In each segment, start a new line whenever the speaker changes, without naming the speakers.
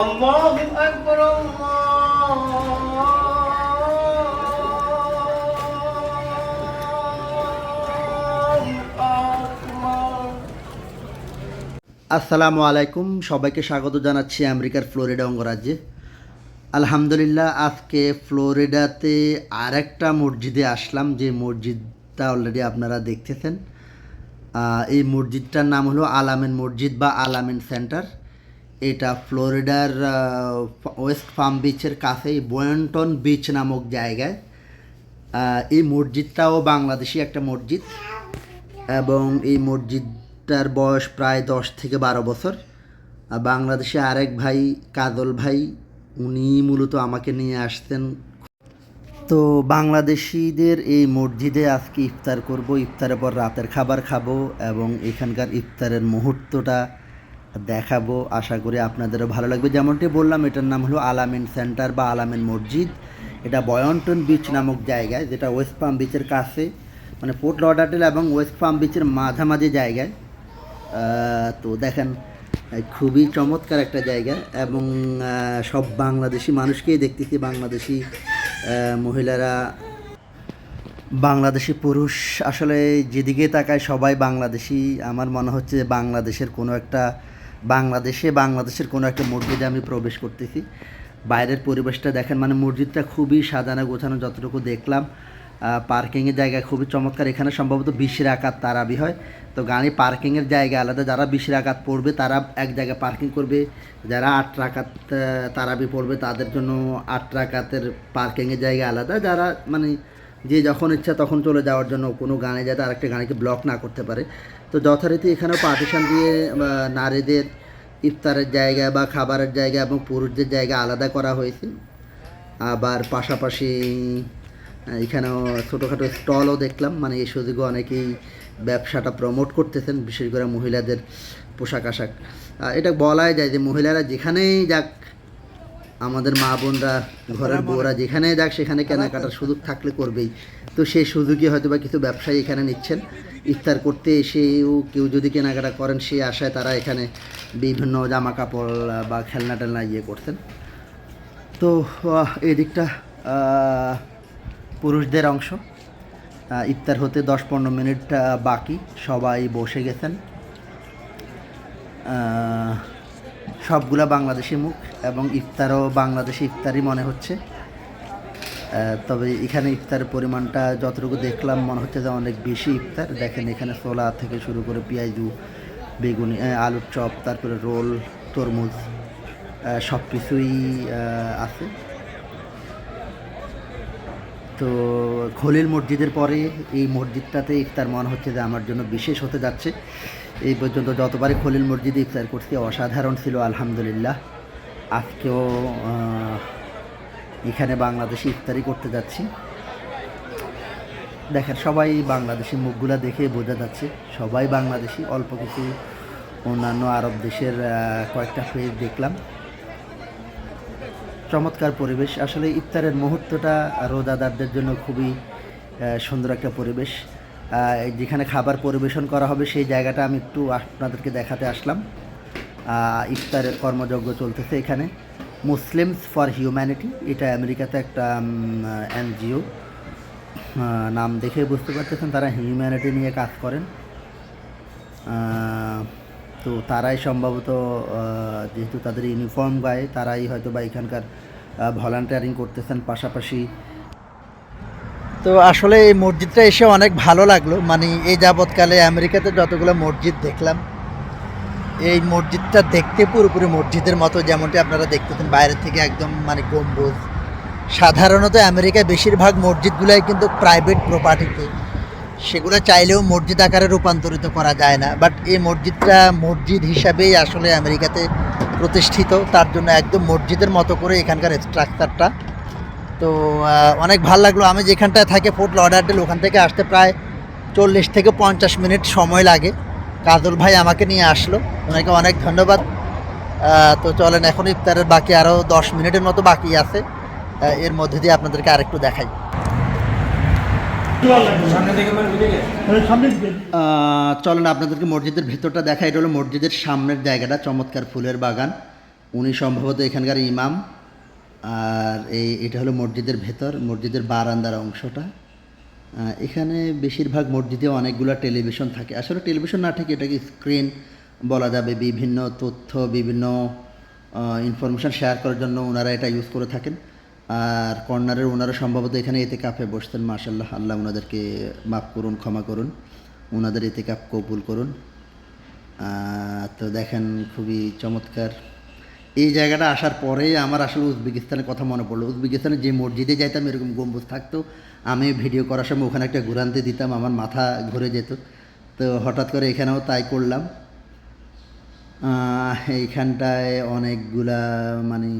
الله أكبر الله أكبر
আসসালামু আলাইকুম সবাইকে স্বাগত জানাচ্ছি আমেরিকার ফ্লোরিডা অঙ্গরাজ্যে আলহামদুলিল্লাহ আজকে ফ্লোরিডাতে আরেকটা মসজিদে আসলাম যে মসজিদটা অলরেডি আপনারা দেখতেছেন আহ, এই মসজিদটার নাম হলো আলামিন মসজিদ বা আলামিন সেন্টার এটা ফ্লোরিডার ওয়েস্ট ফার্ম বিচের কাছেই বয়ন্টন বিচ নামক জায়গায়। এই মসজিদটাও বাংলাদেশি একটা মসজিদ এবং এই মসজিদটার বয়স প্রায় দশ থেকে বারো বছর। বাংলাদেশে আরেক ভাই কাজল ভাই, উনি মূলত আমাকে নিয়ে আসতেন। তো বাংলাদেশিদের এই মসজিদে আজকে ইফতার করব। ইফতারের পর রাতের খাবার খাব এবং এখানকার ইফতারের মুহূর্তটা দেখাবো, আশা করি আপনাদেরও ভালো লাগবে। যেমনটি বললাম, এটার নাম হলো আলামিন সেন্টার বা আলামিন মসজিদ। এটা বয়ন্টন বিচ নামক জায়গায়, যেটা ওয়েস্ট পাম বিচের কাছে মানে পোর্ট লডাটেল এবং ওয়েস্ট পাম বিচের মাঝামাঝি জায়গায়। তো দেখেন খুবই চমৎকার একটা জায়গা এবং সব বাংলাদেশি মানুষকেই দেখতেছি, বাংলাদেশি মহিলারা। বাংলাদেশি পুরুষ, আসলে যেদিকে তাকায় সবাই বাংলাদেশি। আমার মনে হচ্ছে বাংলাদেশের কোনো একটা বাংলাদেশে, বাংলাদেশের কোনো একটা মসজিদে আমি প্রবেশ করতেছি। বাইরের পরিবেশটা দেখেন মানে মসজিদটা খুবই সাজানো গোছানো যতটুকু দেখলাম। পার্কিংয়ের জায়গা খুবই চমৎকার। এখানে সম্ভবত বিশ রাকাত তারাবি হয়। তো গাড়ি পার্কিংয়ের জায়গা আলাদা, যারা বিশ রাকাত পড়বে, তারা এক জায়গায় পার্কিং করবে। যারা আট রাকাত তারাবি পড়বে, তাদের জন্য আট রাকাতের পার্কিংয়ের জায়গা আলাদা। যারা মানে যে যখন ইচ্ছা তখন চলে যাওয়ার জন্য কোনো গানে যাতে আরেকটা গাড়িকে ব্লক না করতে পারে। তো যথারীতি এখানেও পার্টিশন দিয়ে নারীদের ইফতারের জায়গা বা খাবারের জায়গা এবং পুরুষদের জায়গা আলাদা করা হয়েছে। আবার পাশাপাশি এখানেও ছোটোখাটো স্টলও দেখলাম। মানে এই সুযোগে অনেকেই ব্যবসাটা প্রমোট করতেছেন, বিশেষ করে মহিলাদের পোশাক আশাক। এটা বলাই যায় যে মহিলারা যেখানেই যাক আমাদের মা বোনরা ঘরের বউরা যেখানে যাক সেখানে কেনাকাটার সুযোগ থাকলে করবেই। তো সেই সুযোগই হয়তো বা কিছু ব্যবসায়ী এখানে নিচ্ছেন। ইফতার করতে এসেও কেউ যদি কেনাকাটা করেন সেই আশায় তারা এখানে বিভিন্ন জামা কাপড় বা খেলনা টেলনা ইয়ে করছেন তো এই দিকটা পুরুষদের অংশ। ইফতার হতে দশ পনেরো মিনিট বাকি। সবাই বসে গেছেন। সবগুলা বাংলাদেশি মুখ এবং ইফতারও বাংলাদেশি ইফতারই মনে হচ্ছে। তবে এখানে ইফতারের পরিমাণটা যতটুকু দেখলাম, মনে হচ্ছে যে অনেক বেশি ইফতার। দেখেন এখানে ছোলা থেকে শুরু করে পেঁয়াজু, বেগুনি আলুর চপ, তারপরে রোল, তরমুজ সব কিছুই আছে। তো খলিল মসজিদের পরে এই মসজিদটাতে ইফতার মনে হচ্ছে যে আমার জন্য বিশেষ হতে যাচ্ছে। এই পর্যন্ত যতবারই খলিল মসজিদে ইফতার করছি, অসাধারণ ছিল, আলহামদুলিল্লাহ। আজকেও এখানে বাংলাদেশি ইফতারি করতে যাচ্ছি। দেখেন, সবাই বাংলাদেশি মুখগুলো দেখে বোঝা যাচ্ছে, সবাই বাংলাদেশি। অল্প কিছু অন্যান্য আরব দেশের কয়েকটা ফেজ দেখলাম। চমৎকার পরিবেশ। আসলে ইফতারের মুহূর্তটা রোজাদারদের জন্য খুবই সুন্দর একটা পরিবেশ। যেখানে খাবার পরিবেশন করা হবে সেই জায়গাটা আমি একটু আপনাদেরকে দেখাতে আসলাম। ইফতারের কর্মযজ্ঞ চলতেছে এখানে। মুসলিমস ফর হিউম্যানিটি, এটা আমেরিকাতে একটা এনজিও। নাম দেখে বুঝতে পারতেছেন, তারা হিউম্যানিটি নিয়ে কাজ করেন। তো তারাই সম্ভবত যেহেতু তাদের ইউনিফর্ম গায়ে, তারাই হয়তো বা এখানকার ভলান্টিয়ারিং করতেছেন পাশাপাশি। তো আসলে এই মসজিদটা এসে অনেক ভালো লাগল। মানে এই যাবৎকালে আমেরিকাতে যতগুলো মসজিদ দেখলাম, এই মসজিদটা দেখতে পুরোপুরি মসজিদের মতো যেমনটি আপনারা দেখতেছেন। বাইরে থেকে একদম মানে গম্বুজ। সাধারণত আমেরিকায় বেশিরভাগ মসজিদগুলাই কিন্তু প্রাইভেট প্রপার্টিতে সেগুলো চাইলেও মসজিদ আকারে রূপান্তরিত করা যায় না। বাট এই মসজিদটা মসজিদ হিসাবেই আসলে আমেরিকাতে প্রতিষ্ঠিত। তার জন্য একদম মসজিদের মতো করে এখানকার স্ট্রাকচারটা তো অনেক ভালো লাগল। আমি যেখানটায় থাকি ফোর্ট লডারডেল ওখান থেকে আসতে প্রায় চল্লিশ থেকে পঞ্চাশ মিনিট সময় লাগে। কাজল ভাই আমাকে নিয়ে আসলো। ওনাকে অনেক ধন্যবাদ। তো চলেন, এখন ইফতারের বাকি আরও দশ মিনিটের মতো বাকি আছে। এর মধ্যে দিয়ে আপনাদেরকে আরেকটু দেখাই। চলেন আপনাদেরকে মসজিদের ভেতরটা দেখা এটা হলো মসজিদের সামনের জায়গাটা, চমৎকার ফুলের বাগান। উনি সম্ভবত এখানকার ইমাম। আর এই, এটা হলো মসজিদের ভেতর, মসজিদের বারান্দার অংশটা। এখানে বেশিরভাগ মসজিদে অনেকগুলো টেলিভিশন থাকে। আসলে টেলিভিশন না ঠিক, এটাকে স্ক্রিন বলা যাবে। বিভিন্ন তথ্য, বিভিন্ন ইনফরমেশান শেয়ার করার জন্য ওনারা এটা ইউজ করে থাকেন। আর কর্নারের ওনারা সম্ভবত এখানে এতে কাপে বসতেন মার্শাল্লাহ আল্লাহ ওনাদেরকে মাফ করুন, ক্ষমা করুন। ওনাদের এতে কাপ কবুল করুন। তো দেখেন, খুবই চমৎকার। এই জায়গাটা আসার পরে আমার আসলে উজবেকিস্তানের কথা মনে পড়ল। উজবেকিস্তানে যে মসজিদে যাইতাম, এরকম গম্বুজ থাকতো। আমি ভিডিও করার সময় ওখানে একটা ঘুরান্তে দিতাম, আমার মাথা ঘুরে যেত। তো হঠাৎ করে এখানেও তাই করলাম। এইখানটায় অনেকগুলা মানে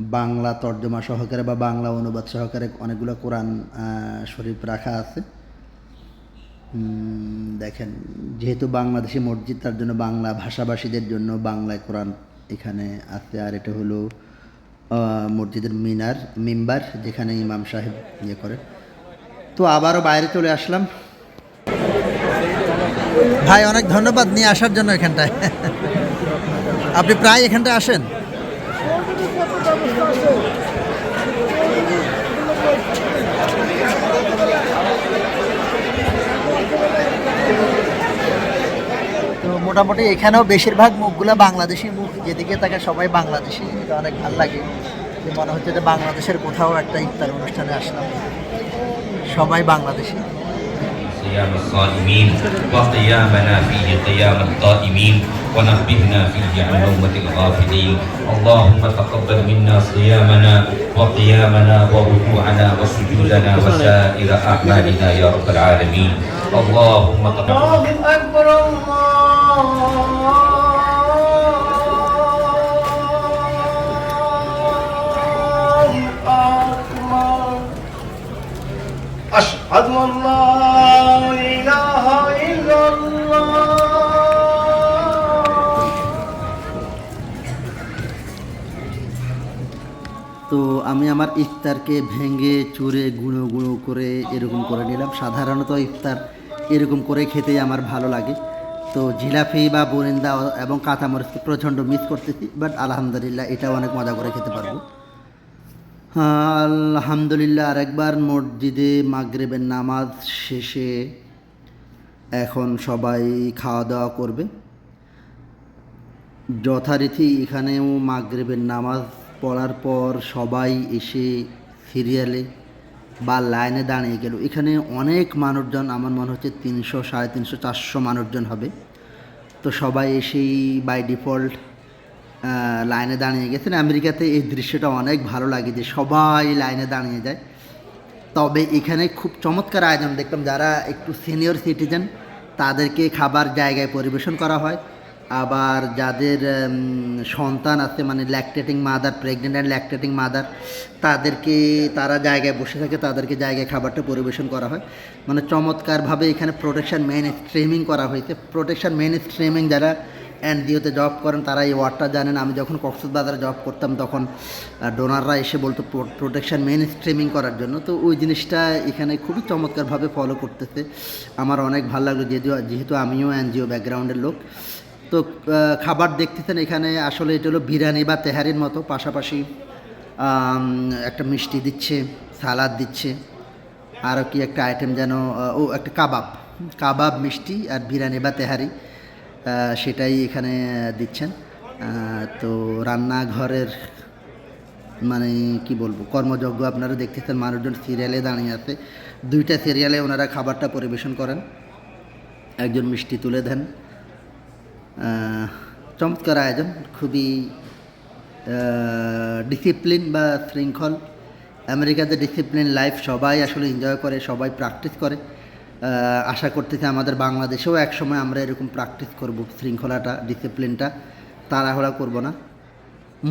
বাংলা তর্জমা সহকারে বা বাংলা অনুবাদ সহকারে অনেকগুলো কোরআন শরীফ রাখা আছে। দেখেন, যেহেতু বাংলাদেশি মসজিদ, তার জন্য বাংলা ভাষাভাষীদের জন্য বাংলায় কোরআন এখানে আছে। আর এটা হলো মসজিদের মিনার, মিম্বার, যেখানে ইমাম সাহেব ইয়ে করে। তো আবারও বাইরে চলে আসলাম। ভাই, অনেক ধন্যবাদ নিয়ে আসার জন্য এখানটায়। আপনি প্রায় এখানটায় আসেন? তো মোটামুটি এখানেও বেশিরভাগ মুখগুলো বাংলাদেশি মুখ যেদিকে থাকে সবাই বাংলাদেশি এটা অনেক ভালো লাগে যে মনে হচ্ছে যে বাংলাদেশের কোথাও একটা ইফতার অনুষ্ঠানে আসলাম সবাই বাংলাদেশি
صيام الصائمين وقيامنا فيه قيام القائمين ونبهنا فيه عن نومة الغافلين اللهم تقبل منا صيامنا وقيامنا وركوعنا وسجودنا وسائر أعمالنا يا رب العالمين اللهم تقبل
الله أكبر الله
তো আমি আমার ইফতারকে ভেঙে, চুরে, গুঁড়ো গুঁড়ো করে এরকম করে নিলাম। সাধারণত ইফতার এরকম করে খেতেই আমার ভালো লাগে। তো জিলাপি বা বরিন্দা এবং কাঁচামরিচকে প্রচণ্ড মিস করতেছি বাট আলহামদুলিল্লাহ এটাও অনেক মজা করে খেতে পারব। আলহামদুলিল্লাহ আরেকবার মসজিদে মাগরেবের নামাজ শেষে এখন সবাই খাওয়া দাওয়া করবে। যথারীতি এখানেও মাগরেবের নামাজ পড়ার পর সবাই এসে সিরিয়ালে বা লাইনে দাঁড়িয়ে গেল। এখানে অনেক মানুষজন, আমার মনে হচ্ছে তিনশো, সাড়ে তিনশো, চারশো মানুষজন হবে। তো সবাই এসেই বাই ডিফল্ট লাইনে দাঁড়িয়ে গেছেন আমেরিকাতে এই দৃশ্যটা অনেক ভালো লাগে যে সবাই লাইনে দাঁড়িয়ে যায়। তবে এখানে খুব চমৎকার আয়োজন দেখলাম, যারা একটু সিনিয়র সিটিজেন তাদেরকে খাবার জায়গায় পরিবেশন করা হয়। আবার যাদের সন্তান আছে মানে lactating mother pregnant and lactating mother তাদেরকে তারা জায়গায় বসে থাকে, তাদেরকে জায়গায় খাবারটা পরিবেশন করা হয়। মানে চমৎকারভাবে এখানে প্রোটেকশন মেন স্ট্রিমিং করা হয়েছে। প্রোটেকশন মেন স্ট্রিমিং যারা এনজিওতে জব করেন, তারা এই ওয়ার্ডটা জানেন। আমি যখন কক্সবাজারে জব করতাম, তখন ডোনাররা এসে বলতো প্রোটেকশন মেন স্ট্রিমিং করার জন্য। তো ওই জিনিসটা এখানে খুবই চমৎকারভাবে ফলো করতেছে। আমার অনেক ভালো লাগল, যেহেতু যেহেতু আমিও এনজিও ব্যাকগ্রাউন্ডের লোক। তো খাবার দেখতেছেন এখানে, আসলে এটা হলো বিরিয়ানি বা তেহারির মতো, পাশাপাশি একটা মিষ্টি দিচ্ছে, সালাদ দিচ্ছে, আরও কি একটা আইটেম যেন ও, একটা কাবাব কাবাব, মিষ্টি আর বিরিয়ানি বা তেহারি সেটাই এখানে দিচ্ছেন। তো রান্নাঘরের মানে কি বলব, কর্মযজ্ঞ আপনারা দেখতেছেন, মানুষজন সিরিয়ালে দাঁড়িয়ে আছে। দুইটা সিরিয়ালে ওনারা খাবারটা পরিবেশন করেন। একজন মিষ্টি তুলে দেন চমৎকার আয়োজন, খুবই ডিসিপ্লিন বা শৃঙ্খল। আমেরিকাতে ডিসিপ্লিন লাইফ সবাই আসলে এনজয় করে, সবাই প্র্যাকটিস করে। আশা করতেছি আমাদের বাংলাদেশেও একসময় আমরা এরকম প্র্যাকটিস করব, শৃঙ্খলাটা ডিসিপ্লিনটা তাড়াহুড়া করব না।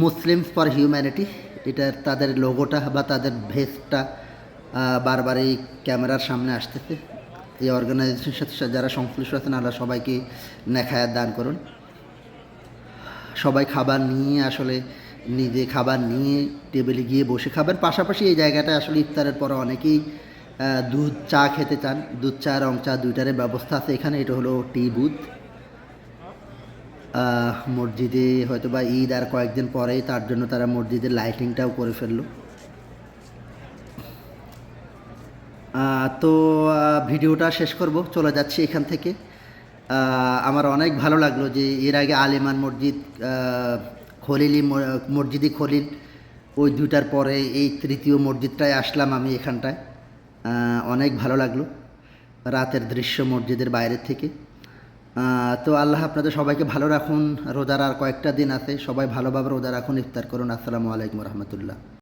মুসলিমস ফর হিউম্যানিটি এটা তাদের লোগোটা বা তাদের ভেস্টটা বারবার এই ক্যামেরার সামনে আসতেছে। এই অর্গানাইজেশনের সাথে যারা সংশ্লিষ্ট আছেন, আল্লাহ সবাইকে নেখায়াত দান করুন। সবাই খাবার নিয়ে আসলে নিজে খাবার নিয়ে টেবিলে গিয়ে বসে খাবার। পাশাপাশি এই জায়গাটা আসলে ইফতারের পরে অনেকেই দুধ চা খেতে চান। দুধ চা, রং চা দুইটারে ব্যবস্থা আছে এখানে। এটা হলো টি বুথ। মসজিদে হয়তো বা ঈদ আর কয়েকদিন পরেই তার জন্য তারা মসজিদের লাইটিংটাও করে ফেলল। তো ভিডিওটা শেষ করব, চলে যাচ্ছি এখান থেকে। আমার অনেক ভালো লাগল যে এর আগে আলিমান মসজিদ খলিলি মসজিদি খলিল, ওই দুইটার পরে এই তৃতীয় মসজিদটায় আসলাম আমি এখানটায়। অনেক ভালো লাগল রাতের দৃশ্য মসজিদের বাইরের থেকে। তো আল্লাহ আপনাদের সবাইকে ভালো রাখুন, রোজার আর কয়েকটা দিন আছে, সবাই ভালোভাবে রোজা রাখুন, ইফতার করুন। আসসালামু আলাইকুম রহমতুল্লাহ।